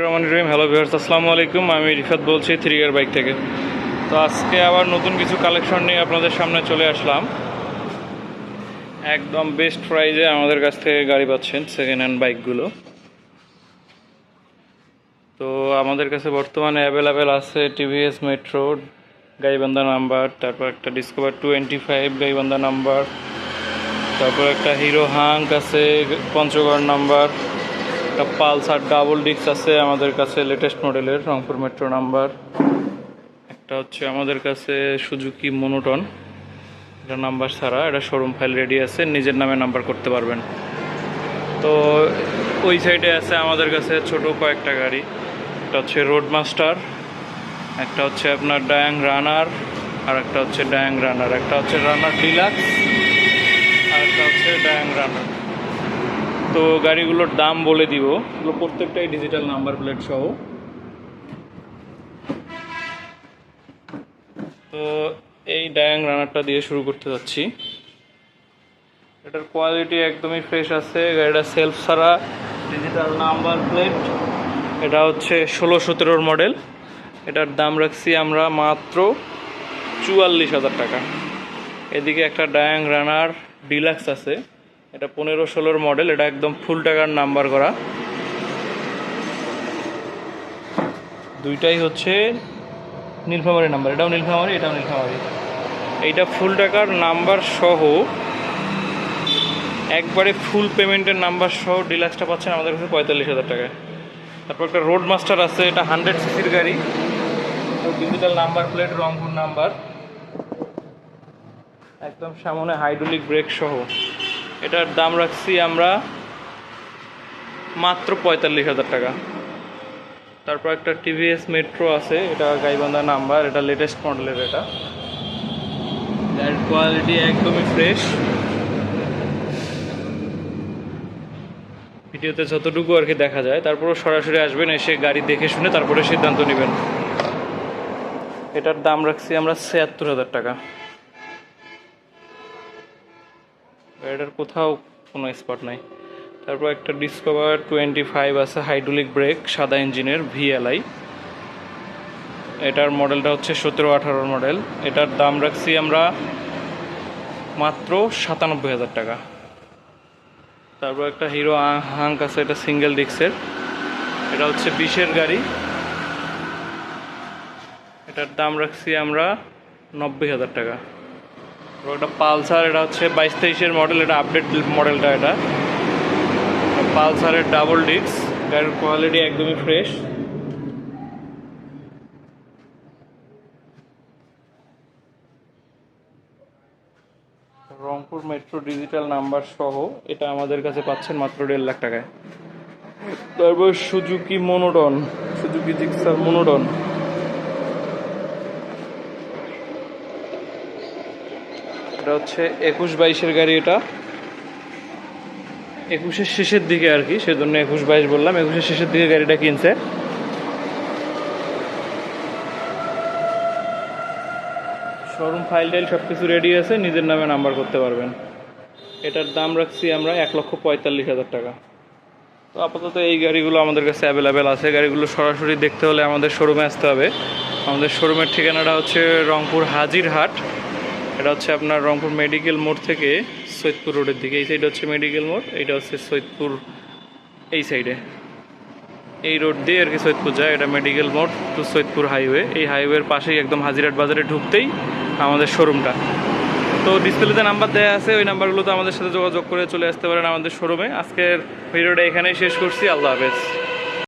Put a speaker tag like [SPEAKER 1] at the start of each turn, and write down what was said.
[SPEAKER 1] রহমান রহিম, hello viewers, আসসালামু আলাইকুম। আমি রিফাত বলছি থ্রি ইয়ার বাইক থেকে। তো আজকে আবার নতুন কিছু কালেকশন নিয়ে আপনাদের সামনে চলে আসলাম। একদম বেস্ট প্রাইজে আমাদের কাছ থেকে গাড়ি পাচ্ছেন সেকেন্ড হ্যান্ড বাইকগুলো তো আমাদের কাছে বর্তমানে অ্যাভেলেবেল আছে টিভিএস মেট্রো গাইবান্ধা নাম্বার, তারপর একটা Discover twenty five Gaibandha number, তারপর একটা হিরো হাঙ্ক আছে, পঞ্চগড় নাম্বার। একটা পালসার ডাবল ডিস্ক আছে আমাদের কাছে লেটেস্ট মডেলের রংপুর মেট্রো নাম্বার একটা হচ্ছে আমাদের কাছে সুজুকি মনোটন এটা নাম্বার ছাড়া, এটা শোরুম ফাইল রেডি আছে, নিজের নামে নাম্বার করতে পারবেন। তো ওই সাইডে আছে আমাদের কাছে ছোট কয়েকটা গাড়ি। একটা হচ্ছে রোড মাস্টার একটা হচ্ছে আপনার ডায়াং রানার আর একটা হচ্ছে ডায়াং রানার একটা হচ্ছে রানার ডিলাক্স আর একটা হচ্ছে ডায়াং রানার তো গাড়িগুলোর দাম বলে দিব। এগুলো প্রত্যেকটাই ডিজিটাল নাম্বার প্লেট সহ। তো এই ডায়াং রানারটা দিয়ে শুরু করতে যাচ্ছি। এটার কোয়ালিটি একদমই ফ্রেশ আছে। গাড়িটা সেলফ ছাড়া ডিজিটাল নাম্বার প্লেট এটা হচ্ছে ষোলো সতেরোর মডেল এটার দাম রাখছি আমরা মাত্র চুয়াল্লিশ হাজার টাকা। এদিকে একটা ডায়াং রানার ডিলাক্স আছে। এটা পনেরো ষোলোর মডেল এটা একদম ফুল টাকার নাম্বার করা। দুইটাই হচ্ছে নীলফামারি নাম্বার এটাও নীলফামারি এটাও নীলফামারি। এইটা ফুল টাকার নাম্বার সহ একবারে ফুল পেমেন্টের নাম্বার সহ ডিলাক্সটা পাচ্ছেন আমাদের কাছে পঁয়তাল্লিশ হাজার টাকায়। তারপর একটা রোড মাস্টার আছে, এটা হান্ড্রেড সিসির গাড়ি। Digital number plate Rangpur number একদম সামনে হাইড্রোলিক ব্রেক সহ। এটার দাম রাখছি আমরা মাত্র পঁয়তাল্লিশ হাজার টাকা। তারপর একটা টিভিএস মেট্রো আছে, এটা গাইবান্ধা নাম্বার, এটা লেটেস্ট মডেলের এটা। এর কোয়ালিটি একদমই ফ্রেশ ভিডিওতে যতটুকু আর কি দেখা যায়, তারপরও সরাসরি আসবেন, এসে গাড়ি দেখে শুনে তারপরে সিদ্ধান্ত নেবেন। এটার দাম রাখছি আমরা ছিয়াত্তর হাজার টাকা। গাড়িটার কোথাও কোনো স্পট নাই। তারপর একটা ডিসকভার টোয়েন্টি ফাইভ আছে হাইড্রোলিক ব্রেক সাদা ইঞ্জিনের ভিএলআই এটার মডেলটা হচ্ছে সতেরো আঠারোর মডেল এটার দাম রাখছি আমরা মাত্র সাতানব্বই হাজার টাকা। তারপর একটা হিরো হাঙ্ক আছে, এটা সিঙ্গেল ডিক্সের এটা হচ্ছে বিশের গাড়ি। এটার দাম রাখছি আমরা নব্বই হাজার টাকা। একটা পালসার, এটা হচ্ছে বাইশ তেইশের মডেল এটা আপডেট মডেলটা এটা। পালসারের ডাবল ডিস্ক গাড়ির কোয়ালিটি একদমই fresh Rangpur metro digital number সহ, এটা আমাদের কাছে পাচ্ছেন মাত্র দেড় লাখ টাকায়। তারপর সুজুকি মনোডন, সুজুকি জিক্সার মনোডন। এটা হচ্ছে একুশ বাইশের গাড়ি এটা। একুশের শেষের দিকে আর কি, সেজন্য একুশ বাইশ বললাম। একুশের শেষের দিকে গাড়িটা কিনছে। শোরুম ফাইল টাইল সব কিছু রেডি আছে, নিজের নামে নাম্বার করতে পারবেন। এটার দাম রাখছি আমরা এক লক্ষ পঁয়তাল্লিশ হাজার টাকা। তো আপাতত এই গাড়িগুলো আমাদের কাছে অ্যাভেলেবেল আছে। গাড়িগুলো সরাসরি দেখতে হলে আমাদের শোরুমে আসতে হবে। আমাদের শোরুমের ঠিকানাটা হচ্ছে রংপুর হাজিরহাট। এটা হচ্ছে আপনার রংপুর মেডিকেল মোড় থেকে সৈয়দপুর রোডের দিকে। এই সাইড হচ্ছে মেডিকেল মোড়, এইটা হচ্ছে সৈয়দপুর এই সাইডে এই রোড দিয়ে আর কি সৈয়দপুর যায়, এটা মেডিকেল মোড় টু সৈয়দপুর হাইওয়ে এই হাইওয়ের পাশেই একদম হাজিরাট বাজারে ঢুকতেই আমাদের শোরুমটা তো ডিসপ্লেতে নাম্বার দেওয়া আছে, ওই নাম্বারগুলোতে আমাদের সাথে যোগাযোগ করে চলে আসতে পারেন আমাদের শোরুমে আজকের ভিডিওটা এখানেই শেষ করছি, আল্লাহ হাফেজ।